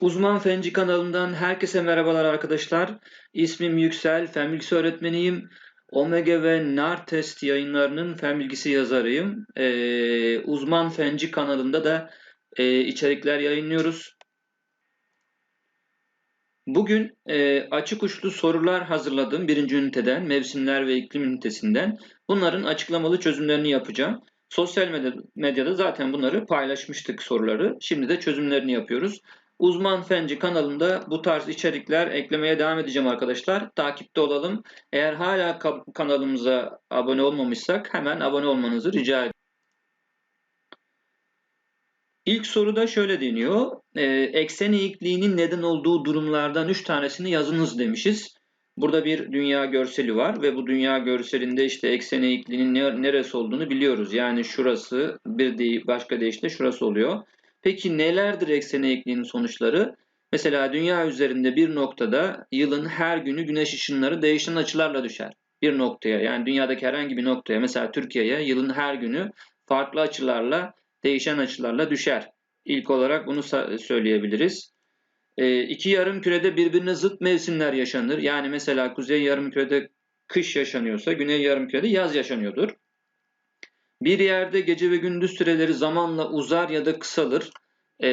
Uzman Fenci kanalından herkese merhabalar arkadaşlar. İsmim Yüksel, fen bilgisi öğretmeniyim. Omega ve NAR test yayınlarının fen bilgisi yazarıyım. Ee, Uzman Fenci kanalında da e, içerikler yayınlıyoruz. Bugün e, açık uçlu sorular hazırladım birinci üniteden, mevsimler ve iklim ünitesinden. Bunların açıklamalı çözümlerini yapacağım. Sosyal medyada zaten bunları paylaşmıştık soruları. Şimdi de çözümlerini yapıyoruz. Uzman Fenci kanalında bu tarz içerikler eklemeye devam edeceğim arkadaşlar. Takipte olalım. Eğer hala kanalımıza abone olmamışsak hemen abone olmanızı rica ediyorum. İlk soruda şöyle deniyor. Ee, eksen eğikliğinin neden olduğu durumlardan 3 tanesini yazınız demişiz. Burada bir dünya görseli var ve bu dünya görselinde işte eksen eğikliğinin neresi olduğunu biliyoruz. Yani şurası bir değil başka deyişle şurası oluyor. Peki nelerdir eksen eğikliğinin sonuçları? Mesela dünya üzerinde bir noktada yılın her günü güneş ışınları değişen açılarla düşer. Bir noktaya yani dünyadaki herhangi bir noktaya mesela Türkiye'ye yılın her günü farklı açılarla değişen açılarla düşer. İlk olarak bunu söyleyebiliriz. E, iki yarım kürede birbirine zıt mevsimler yaşanır. Yani mesela kuzey yarım kürede kış yaşanıyorsa güney yarım kürede yaz yaşanıyordur. Bir yerde gece ve gündüz süreleri zamanla uzar ya da kısalır. Ee,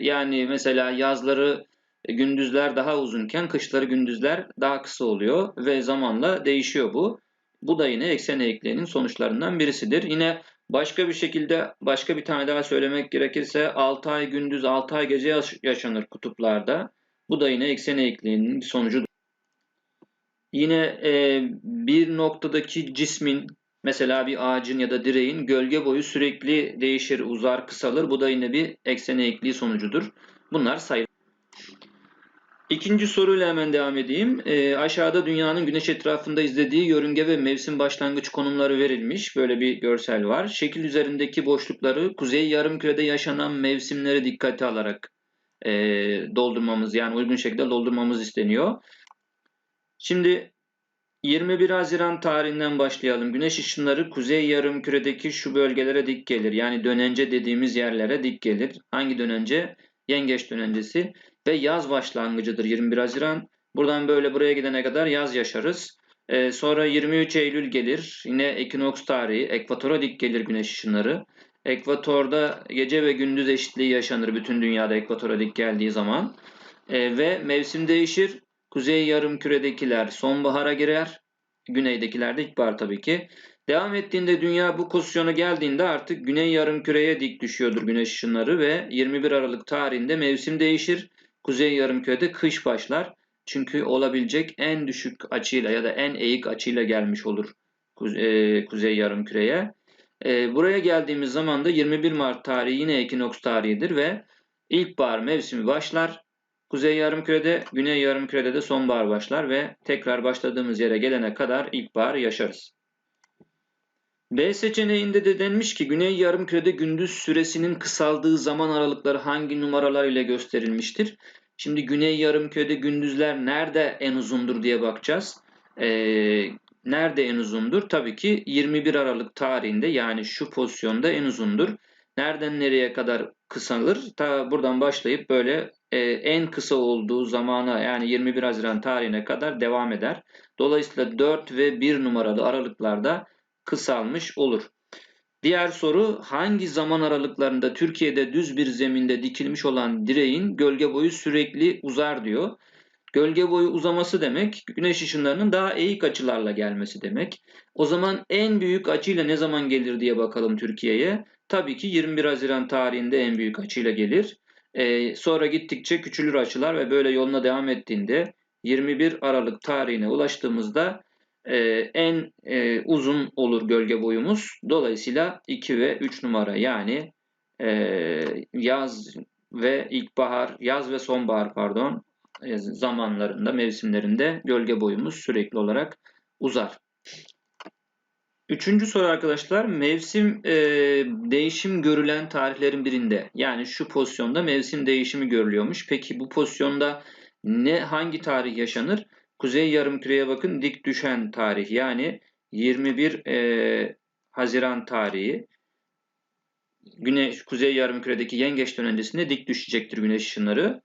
yani mesela yazları gündüzler daha uzunken kışları gündüzler daha kısa oluyor ve zamanla değişiyor bu. Bu da yine eksen eğikliğinin sonuçlarından birisidir. Yine başka bir şekilde başka bir tane daha söylemek gerekirse 6 ay gündüz 6 ay gece yaşanır kutuplarda. Bu da yine eksen eğikliğinin bir sonucudur. Yine e, bir noktadaki cismin Mesela bir ağacın ya da direğin gölge boyu sürekli değişir, uzar, kısalır. Bu da yine bir eksen eğikliği sonucudur. Bunlar sayılır. İkinci soruyla hemen devam edeyim. E, aşağıda dünyanın güneş etrafında izlediği yörünge ve mevsim başlangıç konumları verilmiş. Böyle bir görsel var. Şekil üzerindeki boşlukları kuzey yarımkürede yaşanan mevsimleri dikkate alarak e, doldurmamız yani uygun şekilde doldurmamız isteniyor. Şimdi 21 Haziran tarihinden başlayalım. Güneş ışınları kuzey yarım küredeki şu bölgelere dik gelir. Yani dönence dediğimiz yerlere dik gelir. Hangi dönence? Yengeç dönencesi ve yaz başlangıcıdır 21 Haziran. Buradan böyle buraya gidene kadar yaz yaşarız. Ee, sonra 23 Eylül gelir. Yine ekinoks tarihi. Ekvatora dik gelir güneş ışınları. Ekvatorda gece ve gündüz eşitliği yaşanır bütün dünyada ekvatora dik geldiği zaman. Ee, ve mevsim değişir. Kuzey yarım küredekiler sonbahara girer. Güneydekiler de ilkbahar tabii ki. Devam ettiğinde dünya bu pozisyona geldiğinde artık güney yarım küreye dik düşüyordur güneş ışınları ve 21 Aralık tarihinde mevsim değişir. Kuzey yarım kürede kış başlar. Çünkü olabilecek en düşük açıyla ya da en eğik açıyla gelmiş olur e, kuzey yarım küreye. E, buraya geldiğimiz zaman da 21 Mart tarihi yine ekinoks tarihidir ve ilkbahar mevsimi başlar. Kuzey yarımkürede, güney yarımkürede de sonbahar başlar ve tekrar başladığımız yere gelene kadar ilkbahar yaşarız. B seçeneğinde de denmiş ki güney yarımkürede gündüz süresinin kısaldığı zaman aralıkları hangi numaralar ile gösterilmiştir? Şimdi güney yarımkürede gündüzler nerede en uzundur diye bakacağız. Ee, nerede en uzundur? Tabii ki 21 Aralık tarihinde yani şu pozisyonda en uzundur. Nereden nereye kadar kısalır? Ta buradan başlayıp böyle e, en kısa olduğu zamana yani 21 Haziran tarihine kadar devam eder. Dolayısıyla 4 ve 1 numaralı aralıklarda kısalmış olur. Diğer soru hangi zaman aralıklarında Türkiye'de düz bir zeminde dikilmiş olan direğin gölge boyu sürekli uzar diyor. Gölge boyu uzaması demek güneş ışınlarının daha eğik açılarla gelmesi demek. O zaman en büyük açıyla ne zaman gelir diye bakalım Türkiye'ye. Tabii ki 21 Haziran tarihinde en büyük açıyla gelir. Ee, sonra gittikçe küçülür açılar ve böyle yoluna devam ettiğinde 21 Aralık tarihine ulaştığımızda e, en e, uzun olur gölge boyumuz. Dolayısıyla 2 ve 3 numara yani e, yaz ve ilkbahar, yaz ve sonbahar pardon e, zamanlarında, mevsimlerinde gölge boyumuz sürekli olarak uzar. Üçüncü soru arkadaşlar mevsim e, değişim görülen tarihlerin birinde yani şu pozisyonda mevsim değişimi görülüyormuş. Peki bu pozisyonda ne hangi tarih yaşanır? Kuzey yarımküreye bakın dik düşen tarih yani 21 e, Haziran tarihi. güneş kuzey yarımküredeki yengeç dönencesinde dik düşecektir güneş ışınları.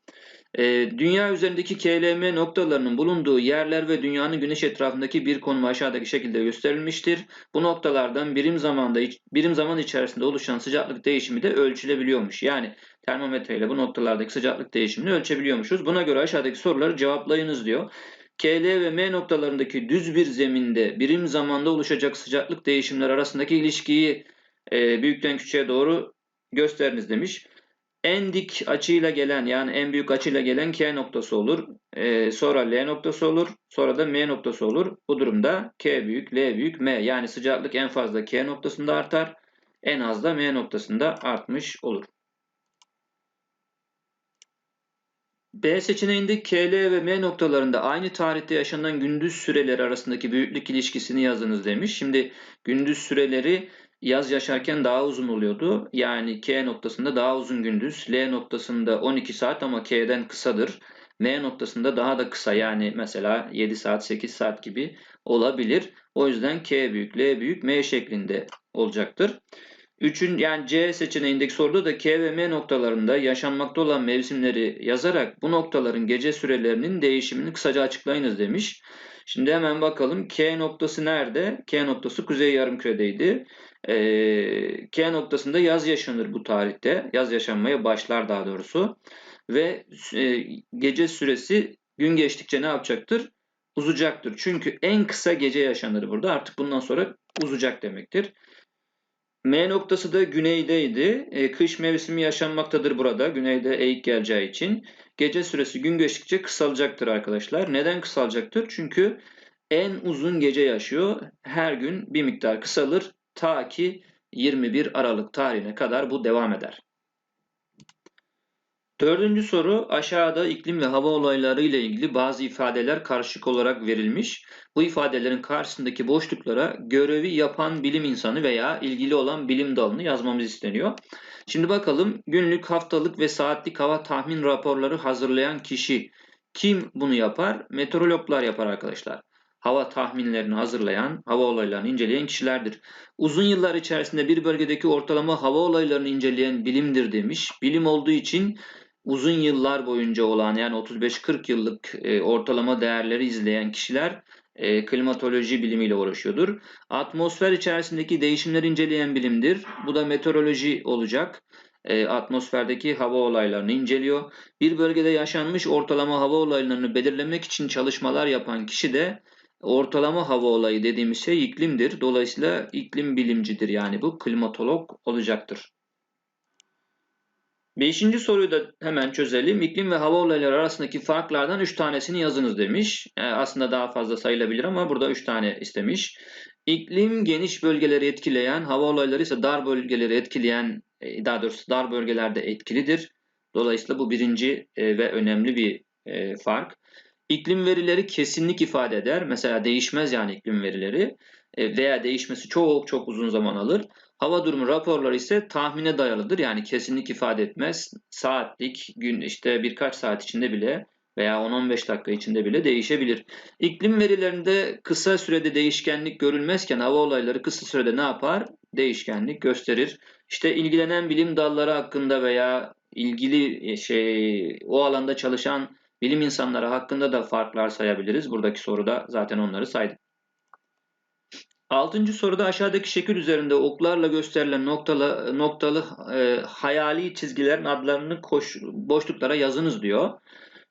E, dünya üzerindeki KLM noktalarının bulunduğu yerler ve dünyanın güneş etrafındaki bir konum aşağıdaki şekilde gösterilmiştir. Bu noktalardan birim zamanda birim zaman içerisinde oluşan sıcaklık değişimi de ölçülebiliyormuş. Yani termometre ile bu noktalardaki sıcaklık değişimini ölçebiliyormuşuz. Buna göre aşağıdaki soruları cevaplayınız diyor. KL ve M noktalarındaki düz bir zeminde birim zamanda oluşacak sıcaklık değişimler arasındaki ilişkiyi e, büyükten küçüğe doğru gösteriniz demiş. En dik açıyla gelen yani en büyük açıyla gelen K noktası olur. E, sonra L noktası olur. Sonra da M noktası olur. Bu durumda K büyük, L büyük, M. Yani sıcaklık en fazla K noktasında artar. En az da M noktasında artmış olur. B seçeneğinde KL ve M noktalarında aynı tarihte yaşanan gündüz süreleri arasındaki büyüklük ilişkisini yazınız demiş. Şimdi gündüz süreleri yaz yaşarken daha uzun oluyordu. Yani K noktasında daha uzun gündüz, L noktasında 12 saat ama K'den kısadır. M noktasında daha da kısa yani mesela 7 saat 8 saat gibi olabilir. O yüzden K büyük, L büyük, M şeklinde olacaktır. Üçün yani C seçeneğindeki soruda da K ve M noktalarında yaşanmakta olan mevsimleri yazarak bu noktaların gece sürelerinin değişimini kısaca açıklayınız demiş. Şimdi hemen bakalım K noktası nerede? K noktası kuzey yarımküredeydi. Ee, K noktasında yaz yaşanır bu tarihte. Yaz yaşanmaya başlar daha doğrusu. Ve e, gece süresi gün geçtikçe ne yapacaktır? Uzacaktır. Çünkü en kısa gece yaşanır burada. Artık bundan sonra uzayacak demektir. M noktası da güneydeydi. E, kış mevsimi yaşanmaktadır burada. Güneyde eğik geleceği için. Gece süresi gün geçtikçe kısalacaktır arkadaşlar. Neden kısalacaktır? Çünkü en uzun gece yaşıyor. Her gün bir miktar kısalır. Ta ki 21 Aralık tarihine kadar bu devam eder. Dördüncü soru aşağıda iklim ve hava olayları ile ilgili bazı ifadeler karışık olarak verilmiş. Bu ifadelerin karşısındaki boşluklara görevi yapan bilim insanı veya ilgili olan bilim dalını yazmamız isteniyor. Şimdi bakalım günlük, haftalık ve saatlik hava tahmin raporları hazırlayan kişi kim bunu yapar? Meteorologlar yapar arkadaşlar. Hava tahminlerini hazırlayan, hava olaylarını inceleyen kişilerdir. Uzun yıllar içerisinde bir bölgedeki ortalama hava olaylarını inceleyen bilimdir demiş. Bilim olduğu için uzun yıllar boyunca olan yani 35-40 yıllık e, ortalama değerleri izleyen kişiler e, klimatoloji bilimiyle uğraşıyordur. Atmosfer içerisindeki değişimleri inceleyen bilimdir. Bu da meteoroloji olacak. E, atmosferdeki hava olaylarını inceliyor. Bir bölgede yaşanmış ortalama hava olaylarını belirlemek için çalışmalar yapan kişi de ortalama hava olayı dediğimiz şey iklimdir. Dolayısıyla iklim bilimcidir yani bu klimatolog olacaktır. Beşinci soruyu da hemen çözelim. İklim ve hava olayları arasındaki farklardan 3 tanesini yazınız demiş. Yani aslında daha fazla sayılabilir ama burada 3 tane istemiş. İklim geniş bölgeleri etkileyen, hava olayları ise dar bölgeleri etkileyen, e, daha doğrusu dar bölgelerde etkilidir. Dolayısıyla bu birinci e, ve önemli bir e, fark. İklim verileri kesinlik ifade eder. Mesela değişmez yani iklim verileri veya değişmesi çok çok uzun zaman alır. Hava durumu raporları ise tahmine dayalıdır. Yani kesinlik ifade etmez. Saatlik, gün işte birkaç saat içinde bile veya 10-15 dakika içinde bile değişebilir. İklim verilerinde kısa sürede değişkenlik görülmezken hava olayları kısa sürede ne yapar? Değişkenlik gösterir. İşte ilgilenen bilim dalları hakkında veya ilgili şey o alanda çalışan bilim insanları hakkında da farklar sayabiliriz. Buradaki soruda zaten onları saydık. Altıncı soruda aşağıdaki şekil üzerinde oklarla gösterilen noktalı, noktalı e, hayali çizgilerin adlarını koş, boşluklara yazınız diyor.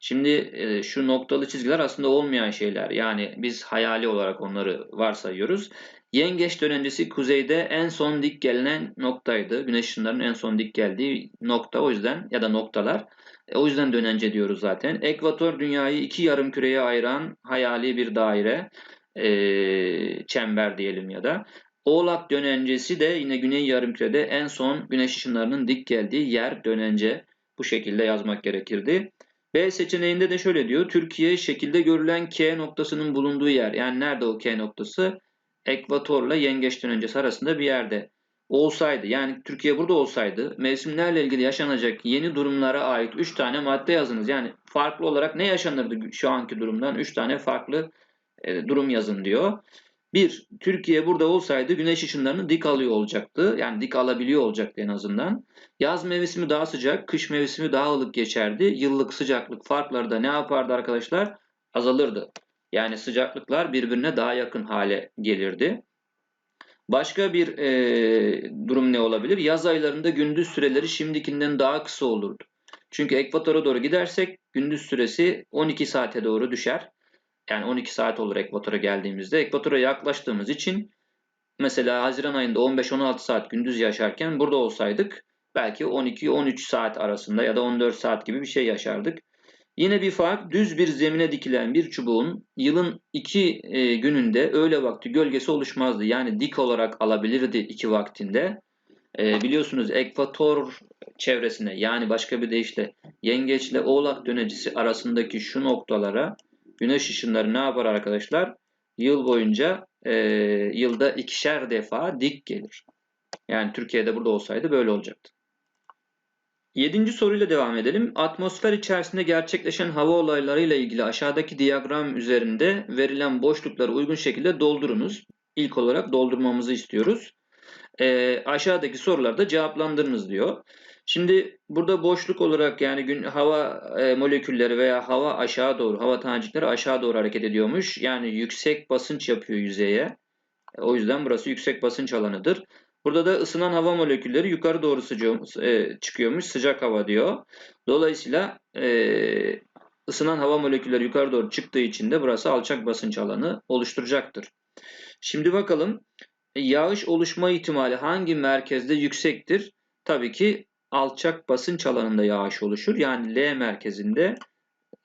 Şimdi e, şu noktalı çizgiler aslında olmayan şeyler. Yani biz hayali olarak onları varsayıyoruz. Yengeç dönencesi kuzeyde en son dik gelinen noktaydı. Güneş ışınlarının en son dik geldiği nokta o yüzden ya da noktalar. E, o yüzden dönence diyoruz zaten. Ekvator dünyayı iki yarım küreye ayıran hayali bir daire e, çember diyelim ya da. Oğlak dönencesi de yine güney yarımkürede en son güneş ışınlarının dik geldiği yer dönence. Bu şekilde yazmak gerekirdi. B seçeneğinde de şöyle diyor. Türkiye şekilde görülen K noktasının bulunduğu yer. Yani nerede o K noktası? Ekvatorla yengeç dönencesi arasında bir yerde olsaydı yani Türkiye burada olsaydı mevsimlerle ilgili yaşanacak yeni durumlara ait 3 tane madde yazınız. Yani farklı olarak ne yaşanırdı şu anki durumdan 3 tane farklı e, durum yazın diyor. Bir, Türkiye burada olsaydı güneş ışınlarını dik alıyor olacaktı. Yani dik alabiliyor olacaktı en azından. Yaz mevsimi daha sıcak, kış mevsimi daha ılık geçerdi. Yıllık sıcaklık farkları da ne yapardı arkadaşlar? Azalırdı. Yani sıcaklıklar birbirine daha yakın hale gelirdi. Başka bir e, durum ne olabilir? Yaz aylarında gündüz süreleri şimdikinden daha kısa olurdu. Çünkü ekvatora doğru gidersek gündüz süresi 12 saate doğru düşer. Yani 12 saat olur ekvatora geldiğimizde. Ekvatora yaklaştığımız için mesela Haziran ayında 15-16 saat gündüz yaşarken burada olsaydık belki 12-13 saat arasında ya da 14 saat gibi bir şey yaşardık. Yine bir fark düz bir zemine dikilen bir çubuğun yılın iki e, gününde öğle vakti gölgesi oluşmazdı. Yani dik olarak alabilirdi iki vaktinde. E, biliyorsunuz ekvator çevresine yani başka bir deyişle yengeçle oğlak dönecisi arasındaki şu noktalara güneş ışınları ne yapar arkadaşlar? Yıl boyunca e, yılda ikişer defa dik gelir. Yani Türkiye'de burada olsaydı böyle olacaktı. Yedinci soruyla devam edelim. Atmosfer içerisinde gerçekleşen hava olaylarıyla ilgili aşağıdaki diyagram üzerinde verilen boşlukları uygun şekilde doldurunuz. İlk olarak doldurmamızı istiyoruz. E, aşağıdaki sorularda cevaplandırınız diyor. Şimdi burada boşluk olarak yani gün hava e, molekülleri veya hava aşağı doğru, hava tanecikleri aşağı doğru hareket ediyormuş. Yani yüksek basınç yapıyor yüzeye. O yüzden burası yüksek basınç alanıdır. Burada da ısınan hava molekülleri yukarı doğru sıcak, e, çıkıyormuş. Sıcak hava diyor. Dolayısıyla e, ısınan hava molekülleri yukarı doğru çıktığı için de burası alçak basınç alanı oluşturacaktır. Şimdi bakalım yağış oluşma ihtimali hangi merkezde yüksektir? Tabii ki alçak basınç alanında yağış oluşur. Yani L merkezinde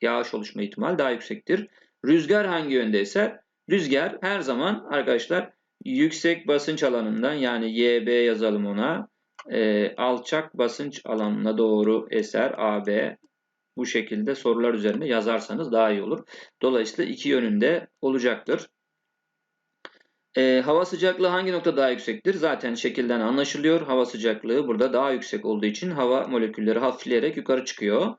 yağış oluşma ihtimali daha yüksektir. Rüzgar hangi yönde eser? Rüzgar her zaman arkadaşlar yüksek basınç alanından yani YB yazalım ona e, alçak basınç alanına doğru eser AB bu şekilde sorular üzerinde yazarsanız daha iyi olur. Dolayısıyla iki yönünde olacaktır. E, hava sıcaklığı hangi nokta daha yüksektir? Zaten şekilden anlaşılıyor. Hava sıcaklığı burada daha yüksek olduğu için hava molekülleri hafifleyerek yukarı çıkıyor.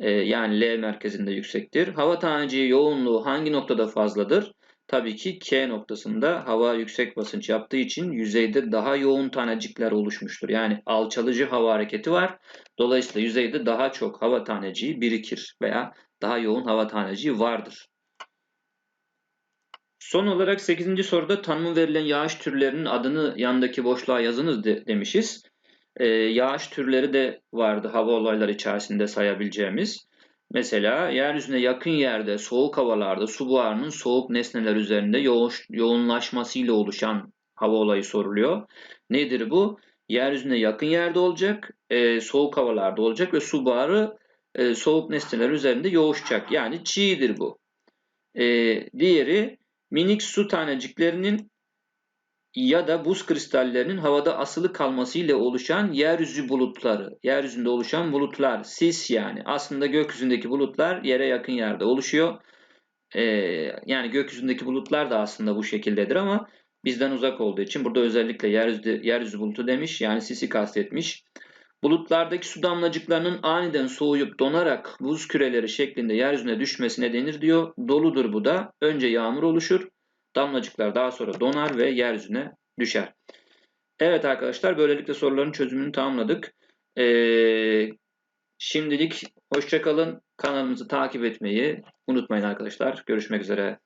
E, yani L merkezinde yüksektir. Hava taneciği yoğunluğu hangi noktada fazladır? Tabii ki K noktasında hava yüksek basınç yaptığı için yüzeyde daha yoğun tanecikler oluşmuştur. Yani alçalıcı hava hareketi var. Dolayısıyla yüzeyde daha çok hava taneciği birikir veya daha yoğun hava taneciği vardır. Son olarak 8. soruda tanımı verilen yağış türlerinin adını yandaki boşluğa yazınız de, demişiz. Ee, yağış türleri de vardı hava olayları içerisinde sayabileceğimiz. Mesela yeryüzüne yakın yerde soğuk havalarda su buharının soğuk nesneler üzerinde yo yoğunlaşmasıyla oluşan hava olayı soruluyor. Nedir bu? Yeryüzüne yakın yerde olacak, e, soğuk havalarda olacak ve su buharı e, soğuk nesneler üzerinde yoğuşacak. Yani çiğdir bu. E, diğeri minik su taneciklerinin ya da buz kristallerinin havada asılı kalması ile oluşan yeryüzü bulutları, yeryüzünde oluşan bulutlar, sis yani. Aslında gökyüzündeki bulutlar yere yakın yerde oluşuyor. Ee, yani gökyüzündeki bulutlar da aslında bu şekildedir ama bizden uzak olduğu için burada özellikle yeryüzü, yeryüzü bulutu demiş yani sisi kastetmiş. Bulutlardaki su damlacıklarının aniden soğuyup donarak buz küreleri şeklinde yeryüzüne düşmesine denir diyor. Doludur bu da. Önce yağmur oluşur. Damlacıklar daha sonra donar ve yeryüzüne düşer. Evet arkadaşlar böylelikle soruların çözümünü tamamladık. Ee, şimdilik hoşçakalın. Kanalımızı takip etmeyi unutmayın arkadaşlar. Görüşmek üzere.